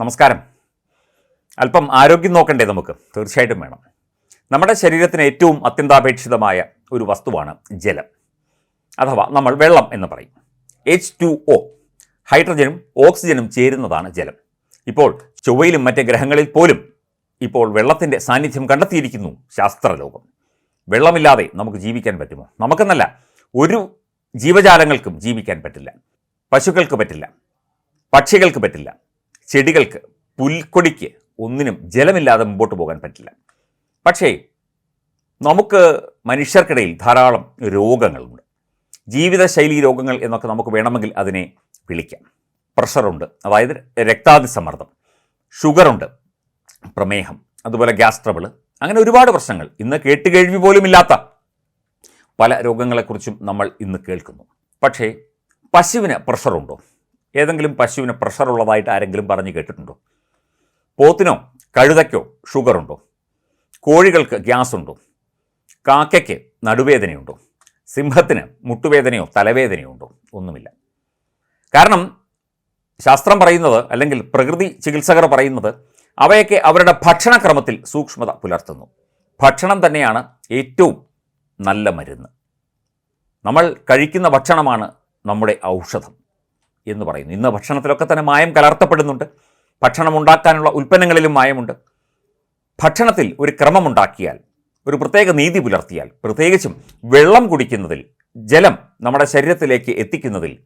നമസ്കാരം. അല്പം ആരോഗ്യം നോക്കണ്ടേ നമുക്ക്? തീർച്ചയായിട്ടും വേണം. നമ്മുടെ ശരീരത്തിന് ഏറ്റവും അത്യന്താപേക്ഷിതമായ ഒരു വസ്തുവാണ് ജലം. അഥവാ നമ്മൾ വെള്ളം എന്ന് പറയും. എച്ച് ടു ഒ ഹൈഡ്രജനും ഓക്സിജനും ചേരുന്നതാണ് ജലം. ഇപ്പോൾ ചൊവ്വയിലും മറ്റ് ഗ്രഹങ്ങളിൽ പോലും ഇപ്പോൾ വെള്ളത്തിന്റെ സാന്നിധ്യം കണ്ടെത്തിയിരിക്കുന്നു ശാസ്ത്രലോകം. വെള്ളമില്ലാതെ നമുക്ക് ജീവിക്കാൻ പറ്റുമോ? നമുക്കെന്നല്ല ഒരു ജീവജാലങ്ങൾക്കും ജീവിക്കാൻ പറ്റില്ല. പശുക്കൾക്ക് പറ്റില്ല. പക്ഷികൾക്ക് പറ്റില്ല. ചെടികൾക്ക് പുൽക്കൊടിക്ക് ഒന്നിനും ജലമില്ലാതെ മുമ്പോട്ട് പോകാൻ പറ്റില്ല. പക്ഷേ നമുക്ക് മനുഷ്യർക്കിടയിൽ ധാരാളം രോഗങ്ങളുണ്ട്. ജീവിതശൈലി രോഗങ്ങൾ എന്നൊക്കെ നമുക്ക് വേണമെങ്കിൽ അതിനെ വിളിക്കാം. പ്രഷറുണ്ട് അതായത് രക്താതിസമ്മർദ്ദം ഷുഗറുണ്ട് പ്രമേഹം അതുപോലെ ഗ്യാസ് ട്രബിൾ അങ്ങനെ ഒരുപാട് പ്രശ്നങ്ങൾ ഇന്ന് കേട്ടുകേഴ്വി പോലുമില്ലാത്ത പല രോഗങ്ങളെക്കുറിച്ചും നമ്മൾ ഇന്ന് കേൾക്കുന്നു. പക്ഷേ പശുവിന് പ്രഷറുണ്ടോ? ഏതെങ്കിലും പശുവിന് പ്രഷറുള്ളതായിട്ട് ആരെങ്കിലും പറഞ്ഞു കേട്ടിട്ടുണ്ടോ? പോത്തിനോ കഴുതയ്ക്കോ ഷുഗറുണ്ടോ കോഴികൾക്ക് ഗ്യാസ് ഉണ്ടോ? കാക്കയ്ക്ക് നടുവേദനയുണ്ടോ? സിംഹത്തിന് മുട്ടുവേദനയോ തലവേദനയോ ഉണ്ടോ? ഒന്നുമില്ല. കാരണം ശാസ്ത്രം പറയുന്നത് അല്ലെങ്കിൽ പ്രകൃതി ചികിത്സകർ പറയുന്നത് അവയൊക്കെ അവരുടെ ഭക്ഷണക്രമത്തിൽ സൂക്ഷ്മത പുലർത്തുന്നു. ഭക്ഷണം തന്നെയാണ് ഏറ്റവും നല്ല മരുന്ന്. നമ്മൾ കഴിക്കുന്ന ഭക്ഷണമാണ് നമ്മുടെ ഔഷധം. എന്ന് പറയുന്നു. ഇന്ന് ഭക്ഷണത്തിലൊക്കെ തന്നെ മായം കലർത്തപ്പെടുന്നുണ്ട്. ഭക്ഷണം ഉണ്ടാക്കാനുള്ള ഉൽപ്പന്നങ്ങളിലും മായമുണ്ട്. ഭക്ഷണത്തിൽ ഒരു ക്രമമുണ്ടാക്കിയാൽ ഒരു പ്രത്യേക നീതി പുലർത്തിയാൽ പ്രത്യേകിച്ചും വെള്ളം കുടിക്കുന്നതിൽ ജലം നമ്മുടെ ശരീരത്തിലേക്ക് എത്തിക്കുന്നതിൽ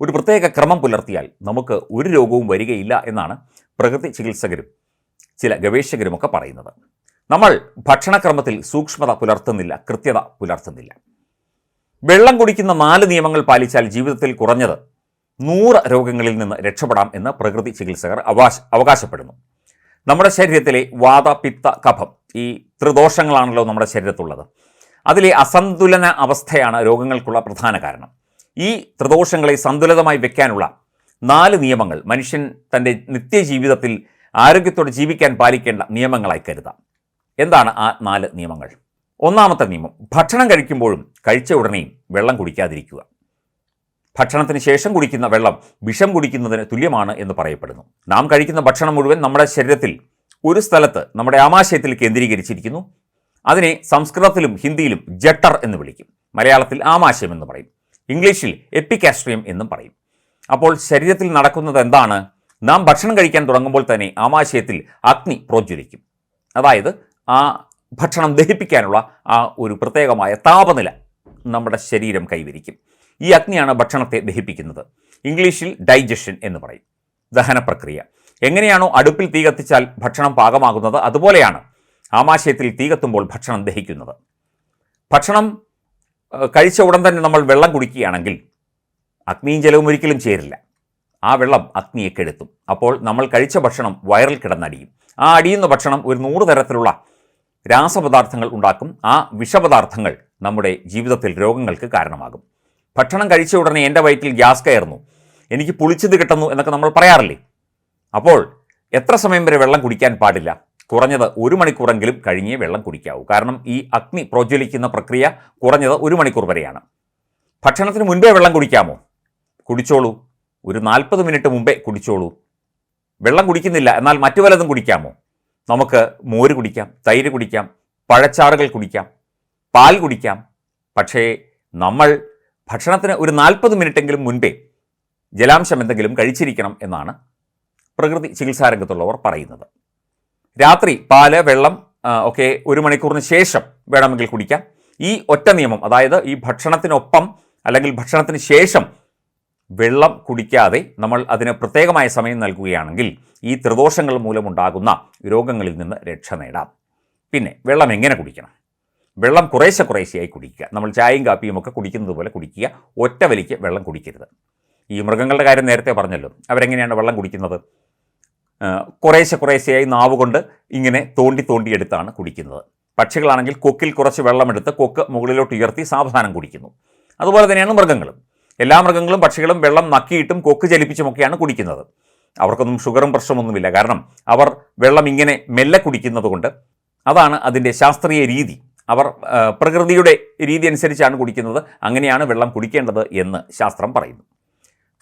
ഒരു പ്രത്യേക ക്രമം പുലർത്തിയാൽ നമുക്ക് ഒരു രോഗവും വരികയില്ല എന്നാണ് പ്രകൃതി ചികിത്സകരും ചില ഗവേഷകരുമൊക്കെ പറയുന്നത്. നമ്മൾ ഭക്ഷണക്രമത്തിൽ സൂക്ഷ്മത പുലർത്തുന്നില്ല കൃത്യത പുലർത്തുന്നില്ല. വെള്ളം കുടിക്കുന്ന നാല് നിയമങ്ങൾ പാലിച്ചാൽ ജീവിതത്തിൽ കുറഞ്ഞത് നൂറ് രോഗങ്ങളിൽ നിന്ന് രക്ഷപ്പെടാം എന്ന് പ്രകൃതി ചികിത്സകർ അവകാശ അവകാശപ്പെടുന്നു. നമ്മുടെ ശരീരത്തിലെ വാത പിത്ത കഫം ഈ ത്രിദോഷങ്ങളാണല്ലോ നമ്മുടെ ശരീരത്തുള്ളത്. അതിലെ അസന്തുലന അവസ്ഥയാണ് രോഗങ്ങൾക്കുള്ള പ്രധാന കാരണം. ഈ ത്രിദോഷങ്ങളെ സന്തുലിതമായി വെക്കാനുള്ള നാല് നിയമങ്ങൾ മനുഷ്യൻ തന്റെ നിത്യജീവിതത്തിൽ ആരോഗ്യത്തോടെ ജീവിക്കാൻ പാലിക്കേണ്ട നിയമങ്ങളായി കരുതാം. എന്താണ് ആ നാല് നിയമങ്ങൾ? ഒന്നാമത്തെ നിയമം ഭക്ഷണം കഴിക്കുമ്പോഴും കഴിച്ച ഉടനെയും വെള്ളം കുടിക്കാതിരിക്കുക. ഭക്ഷണത്തിന് ശേഷം കുടിക്കുന്ന വെള്ളം വിഷം കുടിക്കുന്നതിന് തുല്യമാണ് എന്ന് പറയപ്പെടുന്നു. നാം കഴിക്കുന്ന ഭക്ഷണം മുഴുവൻ നമ്മുടെ ശരീരത്തിൽ ഒരു സ്ഥലത്ത് നമ്മുടെ ആമാശയത്തിൽ കേന്ദ്രീകരിച്ചിരിക്കുന്നു. അതിനെ സംസ്കൃതത്തിലും ഹിന്ദിയിലും ജട്ടർ എന്ന് വിളിക്കും. മലയാളത്തിൽ ആമാശയം എന്ന് പറയും. ഇംഗ്ലീഷിൽ എപ്പിക്കാസ്ട്രിയം എന്നും പറയും. അപ്പോൾ ശരീരത്തിൽ നടക്കുന്നത് എന്താണ്? നാം ഭക്ഷണം കഴിക്കാൻ തുടങ്ങുമ്പോൾ തന്നെ ആമാശയത്തിൽ അഗ്നി പ്രോജ്വലിക്കും. അതായത് ആ ഭക്ഷണം ദഹിപ്പിക്കാനുള്ള ആ ഒരു പ്രത്യേകമായ താപനില നമ്മുടെ ശരീരം കൈവരിക്കും. ഈ അഗ്നിയാണ് ഭക്ഷണത്തെ ദഹിപ്പിക്കുന്നത്. ഇംഗ്ലീഷിൽ ഡൈജഷൻ എന്ന് പറയും. ദഹന പ്രക്രിയ. എങ്ങനെയാണോ അടുപ്പിൽ തീ കത്തിച്ചാൽ ഭക്ഷണം പാകമാകുന്നത് അതുപോലെയാണ് ആമാശയത്തിൽ തീ കത്തുമ്പോൾ ഭക്ഷണം ദഹിക്കുന്നത്. ഭക്ഷണം കഴിച്ച ഉടൻ തന്നെ നമ്മൾ വെള്ളം കുടിക്കുകയാണെങ്കിൽ അഗ്നിയും ജലവും ഒരിക്കലും ചേരില്ല. ആ വെള്ളം അഗ്നിയെ കെടുത്തും. അപ്പോൾ നമ്മൾ കഴിച്ച ഭക്ഷണം വയറിൽ കിടന്നടിയും. ആ അടിയുന്ന ഭക്ഷണം ഒരു നൂറ് തരത്തിലുള്ള രാസപദാർത്ഥങ്ങൾ ഉണ്ടാക്കും. ആ വിഷപദാർത്ഥങ്ങൾ നമ്മുടെ ജീവിതത്തിൽ രോഗങ്ങൾക്ക് കാരണമാകും. ഭക്ഷണം കഴിച്ച ഉടനെ എന്റെ വയറ്റിൽ ഗ്യാസ് കയറുന്നു. എനിക്ക് പുളിച്ചത് കിട്ടുന്നു എന്നൊക്കെ നമ്മൾ പറയാറില്ലേ? അപ്പോൾ എത്ര സമയം വരെ വെള്ളം കുടിക്കാൻ പാടില്ല? കുറഞ്ഞത് ഒരു മണിക്കൂറെങ്കിലും കഴിഞ്ഞേ വെള്ളം കുടിക്കാവൂ. കാരണം ഈ അഗ്നി പ്രോജ്വലിക്കുന്ന പ്രക്രിയ കുറഞ്ഞത് ഒരു മണിക്കൂർ വരെയാണ്. ഭക്ഷണത്തിന് മുൻപേ വെള്ളം കുടിക്കാമോ? കുടിച്ചോളൂ. ഒരു നാൽപ്പത് മിനിറ്റ് മുമ്പേ കുടിച്ചോളൂ. വെള്ളം കുടിക്കുന്നില്ല എന്നാൽ മറ്റു വലതും കുടിക്കാമോ? നമുക്ക് മോര് കുടിക്കാം തൈര് കുടിക്കാം പഴച്ചാറുകൾ കുടിക്കാം പാൽ കുടിക്കാം. പക്ഷേ നമ്മൾ ഭക്ഷണത്തിന് ഒരു നാൽപ്പത് മിനിറ്റെങ്കിലും മുൻപേ ജലാംശം എന്തെങ്കിലും കഴിച്ചിരിക്കണം എന്നാണ് പ്രകൃതി ചികിത്സാരംഗത്തുള്ളവർ പറയുന്നത്. രാത്രി പാൽ വെള്ളം ഒക്കെ ഒരു മണിക്കൂറിന് ശേഷം വേണമെങ്കിൽ കുടിക്കാം. ഈ ഒറ്റ നിയമം അതായത് ഈ ഭക്ഷണത്തിനൊപ്പം അല്ലെങ്കിൽ ഭക്ഷണത്തിന് ശേഷം വെള്ളം കുടിക്കാതെ നമ്മൾ അതിന് പ്രത്യേകമായ സമയം നൽകുകയാണെങ്കിൽ ഈ ത്രിദോഷങ്ങൾ മൂലമുണ്ടാകുന്ന രോഗങ്ങളിൽ നിന്ന് രക്ഷ നേടാം. പിന്നെ വെള്ളം എങ്ങനെ കുടിക്കണം? വെള്ളം കുറേശ്ശെ കുറേശ്ശെയായി കുടിക്കുക. നമ്മൾ ചായയും കാപ്പിയും ഒക്കെ കുടിക്കുന്നത് പോലെ കുടിക്കുക. ഒറ്റ വലിക്ക് വെള്ളം കുടിക്കരുത്. ഈ മൃഗങ്ങളുടെ കാര്യം നേരത്തെ പറഞ്ഞല്ലോ. അവരെങ്ങനെയാണ് വെള്ളം കുടിക്കുന്നത്? കുറേശ്ശെ കുറേശ്ശെയായി നാവ് കൊണ്ട് ഇങ്ങനെ തോണ്ടി തോണ്ടിയെടുത്താണ് കുടിക്കുന്നത്. പക്ഷികളാണെങ്കിൽ കൊക്കിൽ കുറച്ച് വെള്ളമെടുത്ത് കൊക്ക് മുകളിലോട്ട് ഉയർത്തി സാവധാനം കുടിക്കുന്നു. അതുപോലെ തന്നെയാണ് മൃഗങ്ങളും. എല്ലാ മൃഗങ്ങളും പക്ഷികളും വെള്ളം നക്കിയിട്ടും കൊക്ക് ചലിപ്പിച്ചുമൊക്കെയാണ് കുടിക്കുന്നത്. അവർക്കൊന്നും ഷുഗറും പ്രശ്നമൊന്നുമില്ല. കാരണം അവർ വെള്ളം ഇങ്ങനെ മെല്ലെ കുടിക്കുന്നത് കൊണ്ട് അതാണ് അതിന്റെ ശാസ്ത്രീയ രീതി. അവർ പ്രകൃതിയുടെ രീതി അനുസരിച്ചാണ് കുടിക്കുന്നത്. അങ്ങനെയാണ് വെള്ളം കുടിക്കേണ്ടത് എന്ന് ശാസ്ത്രം പറയുന്നു.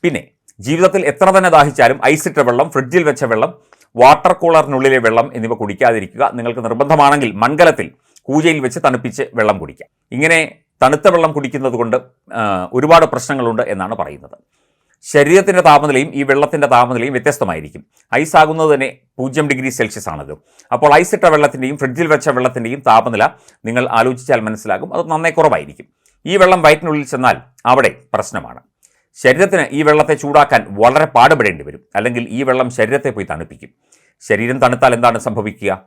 പിന്നെ ജീവിതത്തിൽ എത്ര തന്നെ ദാഹിച്ചാലും ഐസിട്ട വെള്ളം ഫ്രിഡ്ജിൽ വെച്ച വെള്ളം വാട്ടർ കൂളറിനുള്ളിലെ വെള്ളം എന്നിവ കുടിക്കാതിരിക്കുക. നിങ്ങൾക്ക് നിർബന്ധമാണെങ്കിൽ മൺകലത്തിൽ കൂജയിൽ വെച്ച് തണുപ്പിച്ച് വെള്ളം കുടിക്കാം. ഇങ്ങനെ തണുത്ത വെള്ളം കുടിക്കുന്നത് കൊണ്ട് ഒരുപാട് പ്രശ്നങ്ങളുണ്ട് എന്നാണ് പറയുന്നത്. ശരീരത്തിന്റെ താപനിലയും ഈ വെള്ളത്തിന്റെ താപനിലയും വ്യത്യസ്തമായിരിക്കും. ഐസ് ആകുന്നത് തന്നെ പൂജ്യം ഡിഗ്രി സെൽഷ്യസ് ആണല്ലോ. അപ്പോൾ ഐസ് ഇട്ട വെള്ളത്തിന്റെയും ഫ്രിഡ്ജിൽ വെച്ച വെള്ളത്തിന്റെയും താപനില നിങ്ങൾ ആലോചിച്ചാൽ മനസ്സിലാകും. അത് നന്നേ കുറവായിരിക്കും. ഈ വെള്ളം വയറ്റിനുള്ളിൽ ചെന്നാൽ അവിടെ പ്രശ്നമാണ്. ശരീരത്തിന് ഈ വെള്ളത്തെ ചൂടാക്കാൻ വളരെ പാടുപെടേണ്ടി വരും. അല്ലെങ്കിൽ ഈ വെള്ളം ശരീരത്തെ പോയി തണുപ്പിക്കും. ശരീരം തണുത്താൽ എന്താണ് സംഭവിക്കുക?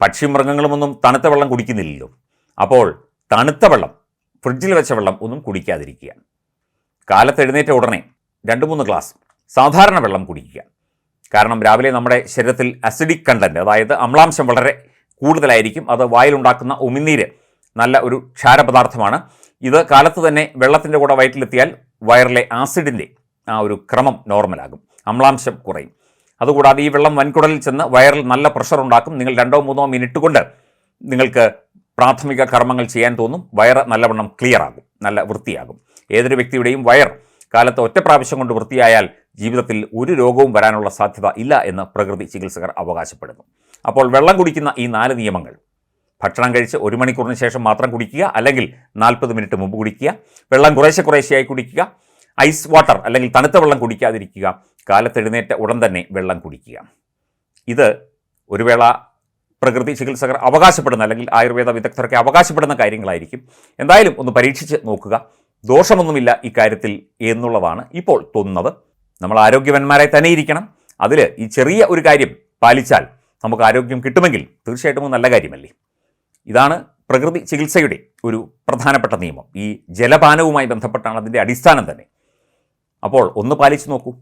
പക്ഷി മൃഗങ്ങളുമൊന്നും തണുത്ത വെള്ളം കുടിക്കുന്നില്ലല്ലോ. അപ്പോൾ തണുത്ത വെള്ളം ഫ്രിഡ്ജിൽ വെച്ച വെള്ളം ഒന്നും കുടിക്കാതിരിക്കുക. കാലത്ത് എഴുന്നേറ്റ ഉടനെ രണ്ട് മൂന്ന് ഗ്ലാസ് സാധാരണ വെള്ളം കുടിക്കുക. കാരണം രാവിലെ നമ്മുടെ ശരീരത്തിൽ അസിഡിക് കണ്ടന്റ് അതായത് അമ്ലാംശം വളരെ കൂടുതലായിരിക്കും. അത് വായിലുണ്ടാക്കുന്ന ഉമിനീര് നല്ല ഒരു ക്ഷാരപദാർത്ഥമാണ്. ഇത് കാലത്ത് തന്നെ വെള്ളത്തിന്റെ കൂടെ വയറ്റിലെത്തിയാൽ വയറിലെ ആസിഡിന്റെ ആ ഒരു ക്രമം നോർമലാകും അമ്ലാംശം കുറയും. അതുകൂടാതെ ഈ വെള്ളം വൻകുടലിൽ ചെന്ന് വയറിൽ നല്ല പ്രഷർ ഉണ്ടാക്കും. നിങ്ങൾ രണ്ടോ മൂന്നോ മിനിറ്റ് കൊണ്ട് നിങ്ങൾക്ക് പ്രാഥമിക കർമ്മങ്ങൾ ചെയ്യാൻ തോന്നും. വയറ് നല്ലവണ്ണം ക്ലിയർ ആകും. നല്ല വൃത്തിയാകും. ഏതൊരു വ്യക്തിയുടെയും വയർ കാലത്ത് ഒറ്റ പ്രാവശ്യം കൊണ്ട് വൃത്തിയായാൽ ജീവിതത്തിൽ ഒരു രോഗവും വരാനുള്ള സാധ്യത ഇല്ല എന്ന് പ്രകൃതി ചികിത്സകർ അവകാശപ്പെടുന്നു. അപ്പോൾ വെള്ളം കുടിക്കുന്ന ഈ നാല് നിയമങ്ങൾ. ഭക്ഷണം കഴിച്ച് ഒരു മണിക്കൂറിന് ശേഷം മാത്രം കുടിക്കുക അല്ലെങ്കിൽ നാൽപ്പത് മിനിറ്റ് മുമ്പ് കുടിക്കുക. വെള്ളം കുറേശ്ശെ കുറേശ്ശെയായി കുടിക്കുക. ഐസ് വാട്ടർ അല്ലെങ്കിൽ തണുത്ത വെള്ളം കുടിക്കാതിരിക്കുക. കാലത്തെഴുന്നേറ്റ ഉടൻ തന്നെ വെള്ളം കുടിക്കുക. ഇത് ഒരു വേള പ്രകൃതി ചികിത്സകർ അവകാശപ്പെടുന്ന അല്ലെങ്കിൽ ആയുർവേദ വിദഗ്ധരൊക്കെ അവകാശപ്പെടുന്ന കാര്യങ്ങളായിരിക്കും. എന്തായാലും ഒന്ന് പരീക്ഷിച്ച് നോക്കുക. ദോഷമൊന്നുമില്ല ഇക്കാര്യത്തിൽ എന്നുള്ളതാണ് ഇപ്പോൾ തോന്നുന്നത്. നമ്മൾ ആരോഗ്യവന്മാരെ തന്നെ ഇരിക്കണം. അതിൽ ഈ ചെറിയ ഒരു കാര്യം പാലിച്ചാൽ നമുക്ക് ആരോഗ്യം കിട്ടുമെങ്കിൽ തീർച്ചയായിട്ടും നല്ല കാര്യമല്ലേ? ഇതാണ് പ്രകൃതി ചികിത്സയുടെ ഒരു പ്രധാനപ്പെട്ട നിയമം. ഈ ജലപാനവുമായി ബന്ധപ്പെട്ടാണ് അതിന്റെ അടിസ്ഥാനം തന്നെ. അപ്പോൾ ഒന്ന് പാലിച്ചു നോക്കൂ.